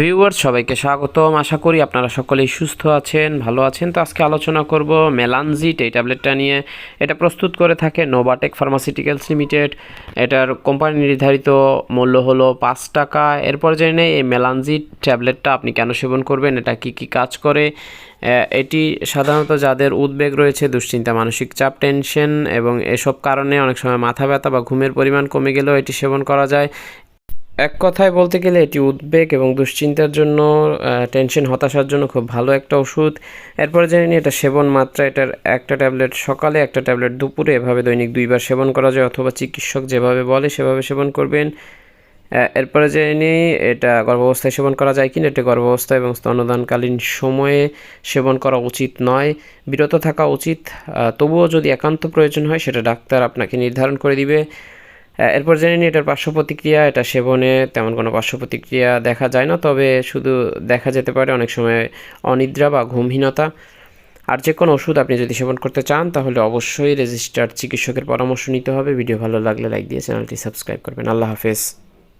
Viewers সবাইকে স্বাগতম। আশা করি আপনারা সকলেই সুস্থ আছেন, ভালো আছেন। তো আজকে আলোচনা করব মেলানজিট এই ট্যাবলেটটা নিয়ে। এটা প্রস্তুত করে থাকে নোভাটেক ফার্মাসিউটিক্যালস লিমিটেড এটার কোম্পানি নির্ধারিত মূল্য হলো পাঁচ টাকা। এরপর জেনে নেই, এই মেলানজিট ট্যাবলেটটা আপনি কেন সেবন করবেন? এটা কি কি কাজ করে? এটি সাধারণত যাদের উদ্বেগ রয়েছে, দুশ্চিন্তা, মানসিক চাপ টেনশন এবং এসব কারণে অনেক সময় মাথা ব্যথা বা ঘুমের পরিমাণ কমে গেলেও এটি সেবন করা যায়। এক কথায় বলতে গেলে এটি উদ্বেগ এবং দুশ্চিন্তার জন্য টেনশন হতাশার জন্য খুব ভালো একটা ওষুধ। এরপরে জেনে এটা সেবন মাত্রা, এটার একটা ট্যাবলেট সকালে, একটা ট্যাবলেট দুপুরে। এভাবে দৈনিক দুইবার সেবন করা যায় অথবা চিকিৎসক যেভাবে বলে সেভাবে সেবন করবেন। এরপরে জেনে নিই, এটা গর্ভাবস্থায় সেবন করা যায় কিনা? এটা গর্ভাবস্থা এবং স্তনদানকালীন সময়ে সেবন করা উচিত নয়, বিরত থাকা উচিত। তবুও যদি একান্ত প্রয়োজন হয়, সেটা ডাক্তার আপনাকে নির্ধারণ করে দিবে। এরপর জেনে নিই এটার পার্শ্ব প্রতিক্রিয়া, এটা সেবনে তেমন কোনো পার্শ্ব প্রতিক্রিয়া দেখা যায় না, তবে শুধু দেখা যেতে পারে অনেক সময় অনিদ্রা বা ঘুমহীনতা। আর যে কোনো ওষুধ আপনি যদি সেবন করতে চান, তাহলে অবশ্যই রেজিস্টার্ড চিকিৎসকের পরামর্শ নিতে হবে। ভিডিও ভালো লাগলে লাইক দিয়ে চ্যানেলটি সাবস্ক্রাইব করবেন। আল্লাহ হাফেজ।